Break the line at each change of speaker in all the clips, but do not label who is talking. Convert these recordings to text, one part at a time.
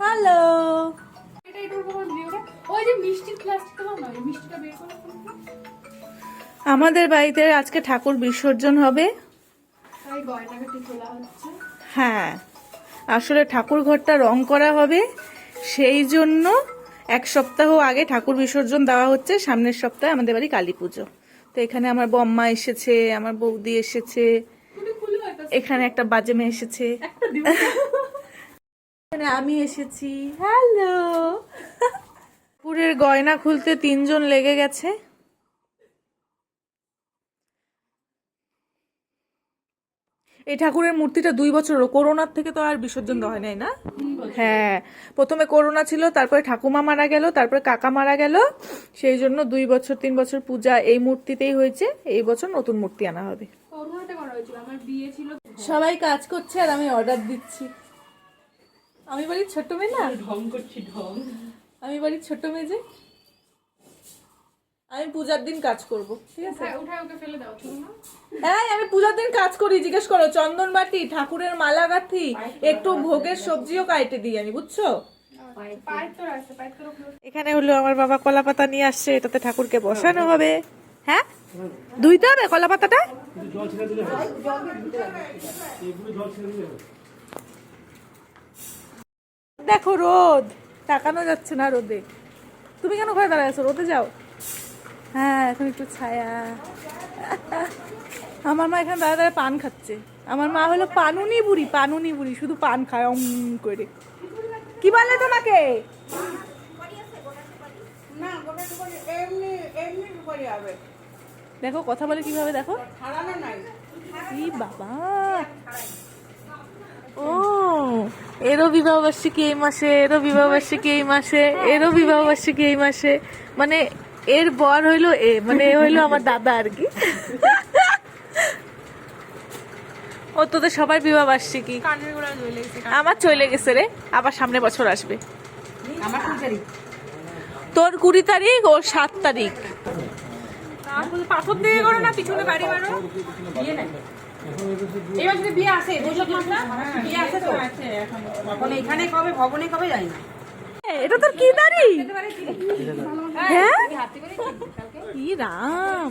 Hello
এটা এটা উপর ভিডিওটা ওই যে মিষ্টির প্লাস্টিকটা না মিষ্টিটা বের করে
আমাদের বাড়িতে আজকে ঠাকুর বিসর্জন হবে। হ্যাঁ আসলে ঠাকুর ঘরটা রং করা হবে। সেই জন্য এক সপ্তাহ আগে ঠাকুর বিসর্জন দেওয়া হচ্ছে। সামনের সপ্তাহে আমাদের বাড়ি কালী পুজো। তো এখানে আমার বম্মা এসেছে আমার বৌদি এসেছে। এখানে একটা বাজেমে এসেছে। এখানে আমি এসেছি। হ্যালো পুরের গয়না খুলতে তিনজন লেগে গেছে। এই ঠাকুরের মূর্তিটা দুই বছর করোনার থেকে তো আর বিসর্জন হয় নাই না? হ্যাঁ। প্রথমে করোনা ছিল তারপরে ঠাকুমা মারা গেল তারপরে কাকা মারা গেল। সেই জন্য দুই বছর তিন বছর পূজা এই মূর্তিতেই হয়েছে। এই বছর নতুন মূর্তি আনা হবে। সবাই কাজ করছে আর আমি অর্ডার দিচ্ছি। আমি বাড়ির ছোট মেয়ে না?
ঢং করছি ঢং।
আমি বাড়ির ছোট মেয়ে যে আমি পূজার দিন কাজ করব ঠিক আছে?
উঠায় ওকে ফেলে দাও
হ্যাঁ আমি পূজার দিন কাজ করি জিজ্ঞেস করো চন্দন বাটি ঠাকুরের মালা গাঁথি একটু ভোগের সবজিও কাইটে দিই আমি বুঝছ? এখানে হলো আমার বাবা কলা পাতা নিয়ে আসছে এটাতে ঠাকুরকে বসানো হবে। হ্যাঁ? ধুইতে হবে কলা পাতাটা? দেখো রোদ তাকানো যাচ্ছে না রোদে। তুমি কেন ঘরে দাঁড়ায় আছো? রোদে যাও। হ্যাঁ এখন একটু ছায়া। আমার মা এখানে দাঁড়া দাঁড়া পান খাচ্ছে। আমার মা হলো পানুনি বুড়ি পানুনি বুড়ি শুধু পান খায় অম করে। কি বলে তোমাকে? দেখো কথা বলে কীভাবে দেখো? ই বাবা। ও। এরও বিবাহ বার্ষিকী এই মাসে এরও বিবাহ বার্ষিকী এই মাসে এরও বিবাহ বার্ষিকী এই মাসে। মানে এর বর হইল এ মানে এ হইল আমার দাদা আর কি। ও তোদের সবার বিবাহ বার্ষিকী
গোড়া
আমার চলে গেছে রে, আবার সামনে বছর আসবে। তোর কুড়ি তারিখ, ওর সাত তারিখ।
পাথর দিয়ে করো না, পিছনে বাড়ি মারো। এবার যদি বিয়ে আসে বৈশাখ মাস না?
বিয়ে আছে তো? এখন এখানে কবে ভবনে কবে যাই না?
এটা তোর কি দাড়ি? হ্যাঁ? ই রাম?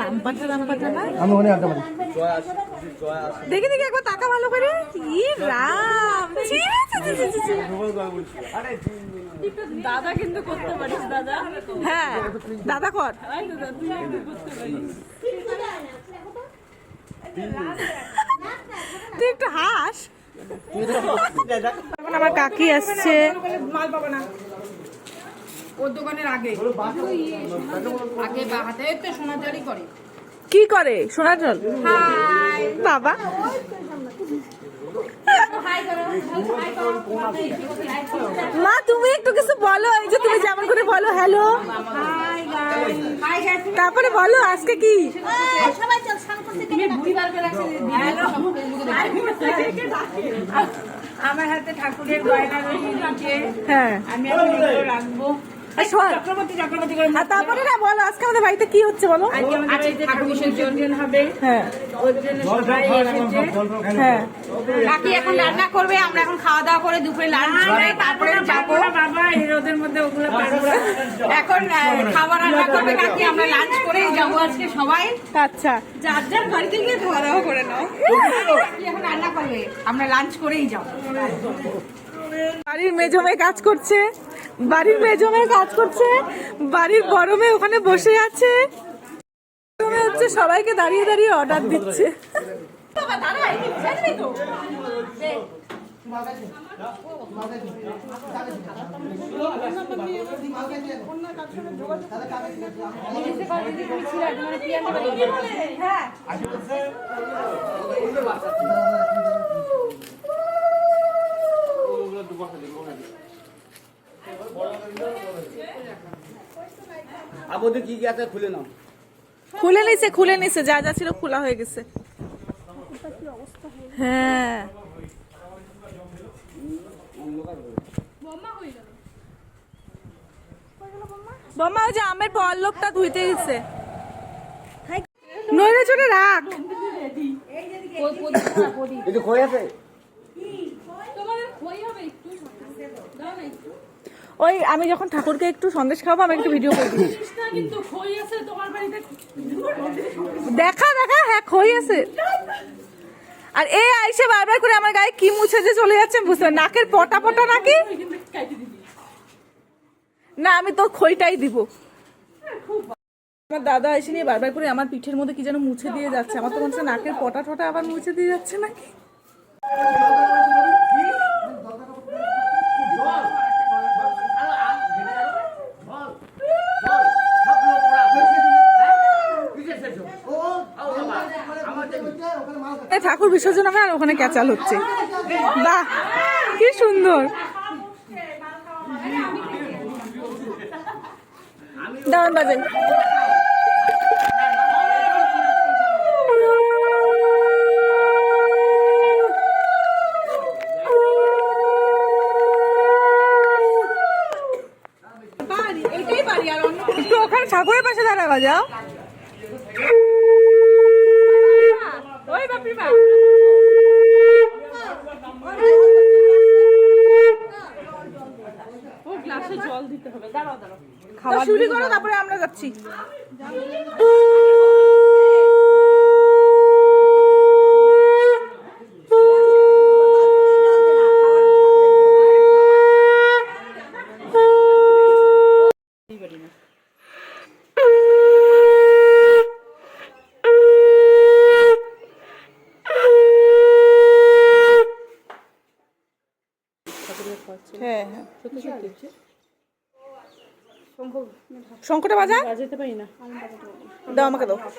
রাম পাঠা রাম পাঠা না?
আমি ওখানে আড্ডা মারি।
দেখি দেখি একবার তাকা ভালো করে। ই রাম।
দাদা কিন্তু করতে পারিস দাদা।
হ্যাঁ দাদা কর। তুই একটু হাস। এখন আমার কাকি আসছে।
মাল পাবো না ওর দোকানের আগে। আগে বাহাতে তো করে।
কি করে? বাবা। মা তুমি একটু কিছু বলো এই যে তুমি যেমন করে বলো হ্যালো তারপরে বলো আজকে কি?
আমার হাতে ঠাকুরের গয়না রয়েছে
হ্যাঁ।
আমি রাখব। করে
তারপরে না বলো আজকে আমাদের বাড়িতে কি হচ্ছে বলো?
বাড়িতে ঠাকুর বিসর্জন হবে।
হ্যাঁ।
ওর জন্য সবাই এসেছে।
হ্যাঁ।
কাকি এখন রান্না করবে আমরা এখন খাওয়া দাওয়া করে দুপুরে লাঞ্চ করে তারপরে যাব। বাবা রোদের মধ্যে ওগুলো এখন খাবার রান্না করবে কাকি আমরা লাঞ্চ করেই যাব আজকে সবাই।
আচ্ছা।
যার যার বাড়িতে গিয়ে খাওয়া দাওয়া করে নাও। এখন রান্না করবে আমরা লাঞ্চ করেই যাব।
বাড়ির মেজমে কাজ করছে। বাড়ির মেজমে কাজ করছে। বাড়ির গরমে ওখানে বসে আছে। হচ্ছে সবাইকে দাঁড়িয়ে দাঁড়িয়ে অর্ডার দিচ্ছে।
আপনাদের কি কি আছে খুলে নাও।
খুলে নিছে খুলে নিছে যা যা ছিল খোলা হয়ে গেছে। হ্যাঁ। বম্মা ওই যে আমের পল্লবটা ধুইতে গেছে। নইলে চলে রাখ
এই যে খই আছে?
তোমাদের খই হবে একটু।
ওই আমি যখন ঠাকুরকে একটু সন্দেশ খাওয়াবো আমি একটু ভিডিও করে দেখা দেখা হ্যাঁ খই আছে। আর এ আইসে বারবার করে আমার গায়ে কি মুছে যে চলে যাচ্ছে বুঝতে নাকের পটা পটা নাকি? না আমি তো খইটাই দিব। আমার দাদা এসে নিয়ে বারবার করে আমার পিঠের মধ্যে কি যেন মুছে দিয়ে যাচ্ছে। আমার তো মনে হচ্ছে নাকের পটা টটা আবার মুছে দিয়ে যাচ্ছে নাকি? ঠাকুর বিসর্জন হবে আর ওখানে ক্যাচাল হচ্ছে। বাহ, কি সুন্দর। দাঁড়ান বাজে। একটু ওখানে ঠাকুরের পাশে দাঁড়াবা, যাও। দাঁড়াও বাপ খাওয়া শুরু করো তারপরে আমরা যাচ্ছি। হ্যাঁ হ্যাঁ। শঙ্কটা বাজা?
যেতে পারি না।
দাও আমাকে দাও
হ্যাঁ।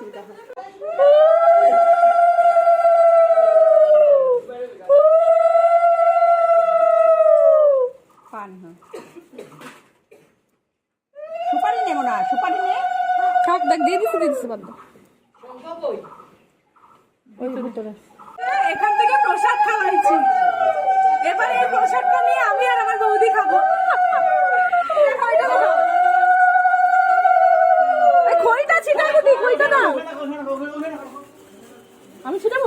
সুপারি নেব না সুপারি নে
থাক দেখ দিয়ে দিচ্ছি দিয়ে দিচ্ছি বাদ দাও। ওই তো ভিতরে এখান থেকে প্রসাদ খাওয়াইছি এবারে এই প্রসাদটা নিয়ে আমি আর আমার বৌদি খাব এই খইটা দাও। এই খইটা ছিটা বুদি খইটা দাও আমি ছিটাবো হ্যাঁ ছিটা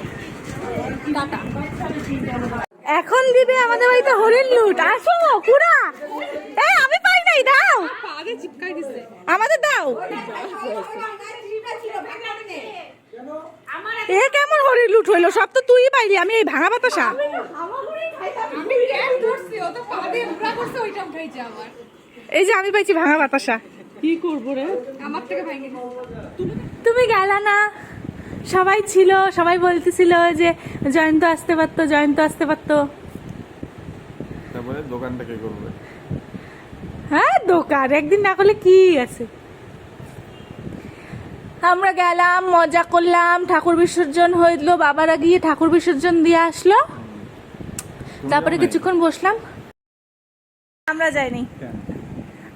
এখন দিবে আমাদের বাড়িতে হরিণ লুট। আসো কুড়া। এই আমি পাই নাই দাও।
আগে চিপকাই দিছে
আমাদের দাও। এ কেমন হরিণ লুট হইল? সব তো তুই পাইলি আমি এই ভাঙা বাতাসা।
আমি ক্যাপ ধরছি ও তো পা উড়া করছে ওইটা উঠাইছে আমার
এই যে আমি পাইছি ভাঙা বাতাসা।
কি করব রে? আমার থেকে ভাঙে
তুমি গেলা না। সবাই ছিল সবাই বলতেছিল যে জয়ন্ত আসতে পারতো জয়ন্ত আসতে পারতো।
তারপরে দোকানটা কে করবে?
হ্যাঁ দোকান একদিন না করলে কি আছে? আমরা গেলাম মজা করলাম ঠাকুর বিসর্জন হইল বাবারা গিয়ে ঠাকুর বিসর্জন দিয়ে আসলো। তারপরে কিছুক্ষণ বসলাম। আমরা যাইনি।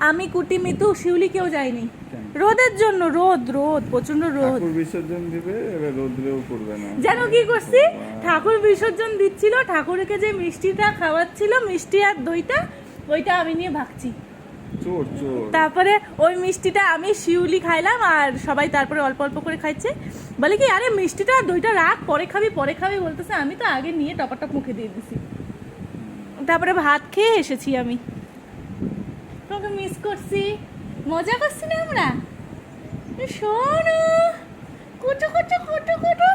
আমি কুটি মিতু শিউলি কেউ যাইনি
কেন?
রোদের জন্য রোদ রোদ প্রচণ্ড রোদ।
ঠাকুর বিসর্জন দিবে এবার রোদ্রেও করবে না।
যেন কি করছি? ঠাকুর বিসর্জন দিচ্ছিল ঠাকুরকে যে মিষ্টিটা খাওয়াচ্ছিল মিষ্টি আর দইটা ওইটা আমি নিয়ে ভাগছি। তারপরে ওই মিষ্টিটা আমি শিউলি খাইলাম আর সবাই তারপরে অল্প অল্প করে খাইছে। বলে কি আরে মিষ্টিটা আর দইটা রাখ পরে খাবি পরে খাবি বলতেছে। আমি তো আগে নিয়ে টপাটপ মুখে দিয়ে দিছি। তারপরে ভাত খেয়ে এসেছি আমি। তোমাকে মিস করছি। মজা করছি না আমরা? শোনো কুটু কুটু কুটু কুটু।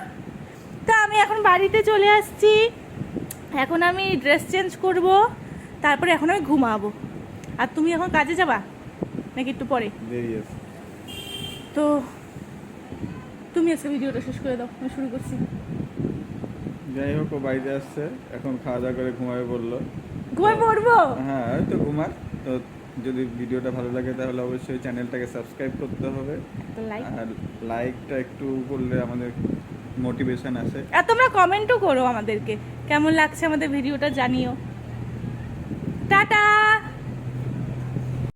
তা আমি এখন বাড়িতে চলে আসছি। এখন আমি ড্রেস চেঞ্জ করব তারপরে এখন আমি ঘুমাবো। আর তুমি এখন কাজে যাবা? নাকি একটু পরে? তো তুমি আজকে ভিডিওটা শেষ করে দাও আমি শুরু করছি।
যাই হোক ও বাড়িতে আসছে। এখন খাওয়া দাওয়া করে ঘুমাবে বলল।
ঘুমায় পড়ব?
হ্যাঁ তো ঘুমাক তো যদি ভিডিওটা ভালো লাগে তাহলে অবশ্যই চ্যানেলটাকে সাবস্ক্রাইব করতে হবে। আর লাইকটা একটু করলে আমাদের মোটিভেশন আসে।
আর তোমরা কমেন্টও করো আমাদেরকে। কেমন লাগছে আমাদের ভিডিওটা জানিও। টাটা!